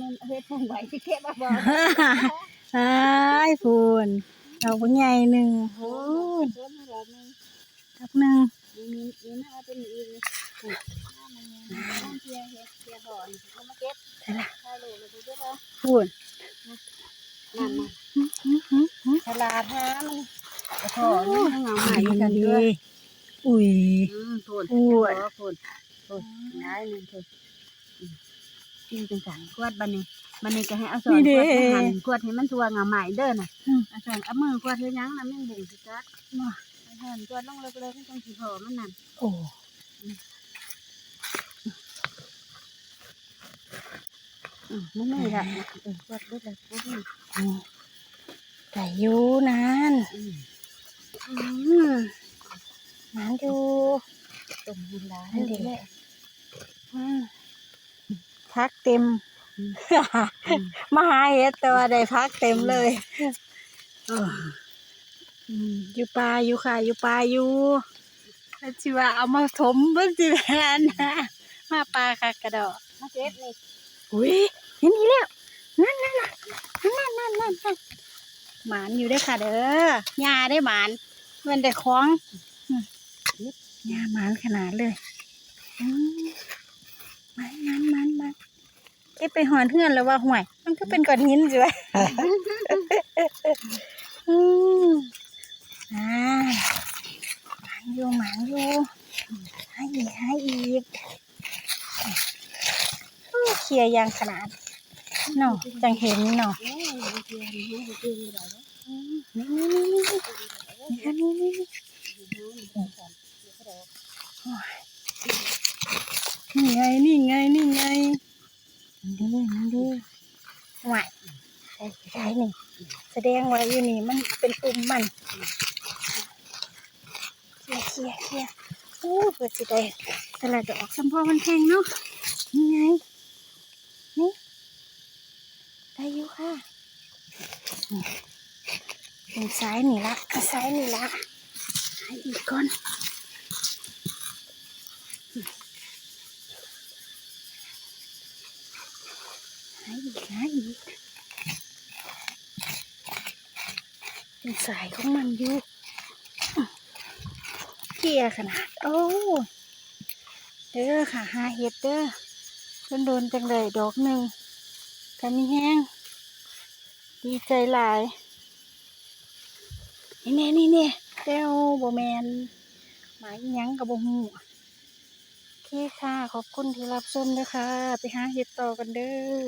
มันเฮ็หุ่ไอ้ฟูนเราเป็นไหนึ่งโอ้นหุ่นทักหนึ่งมีนาเป็นอีกมันเทีเทียบ่อมาเก็บถ้าลูราจะเนนั่นมาฉลาดฮะมันกโถนเงาหายกันด้วยอุ้ยหุ่นฟูนฟูนง่ายหนึ่งฟูน อืมที่เป็นสังกวดบันนี้บันนี้ก็ให้เอาสอนกวดให้หันกวดให้มันทัวเงาใหม่เด้อน่ะอืมเอาสอนเอามือกวดให้ยังน่ะแม่งเบ่งสิจักมาเอาสอนกวดลงเลิกๆให้จังสิพอมันนั่นโอ้อืมมันไม่ละเออกวดเบิดเลยกวดนี่นี่แต่อยู่นานอืมอืมนานอยู่ตุ่มหินลานั่นดีอืม พักเต็ม มาหาเห็ดแต่ว่าได้พักเต็มเลยเอออืมอยู่ป่าอยู่ค่ะ อยู่ป่าอยู่แล้วจิว่าเอามาถมเบิ่งจิแม่นนะมาปลาค่ะกระดอกมาเก็บนี่อุ้ยเห็นนี่แล้วนั่นนั่นน่ะนั่นนั่นนั่นนั่นหมานอยู่ได้อค่ะเด้อยาได้หมานมันได้ของอืมยาหมานขนาดเลยอื มันมันมันมัเก็ไปหอนเพื่อนแล้วว่าห่วย มันก็เป็นก้อนหินสิวะอืมอ่าหมางอยู่หมางอยู่ให้อีกให้อีกเคลียยางขนาดเนาะจังเห็นเนาะนี่นี่ไงนี่ นี่นี่นี่หวายใช่ใช่นี่ แสดงว่าอยู่นี่มันเป็นปุ่มมันเคลียร์เคลียร์เคลียร์โอ้เปิดสิได้แต่ละดอกสัมพอมันแพงเนาะนี่ไงนี่ได้อยู่ค่ะนี่เป็นซ้ายนี่ละซ้ายนี่ละหาอีกก่อน หาอีกหาอีกเป็นสายของมันอยู่เกียขนาด โอ้เด้อค่ะหาเห็ดเด้อโดนโดนจังเลยดอกหนึ่งกำมีแห้ง ดีใจหลายนี่แน่นี่เนี่ยเจ้าโบแมนหมายยังกับโบหู เคค่ะ ขอบคุณที่รับชมนะคะ ไปหาเห็ดต่อกันเด้อ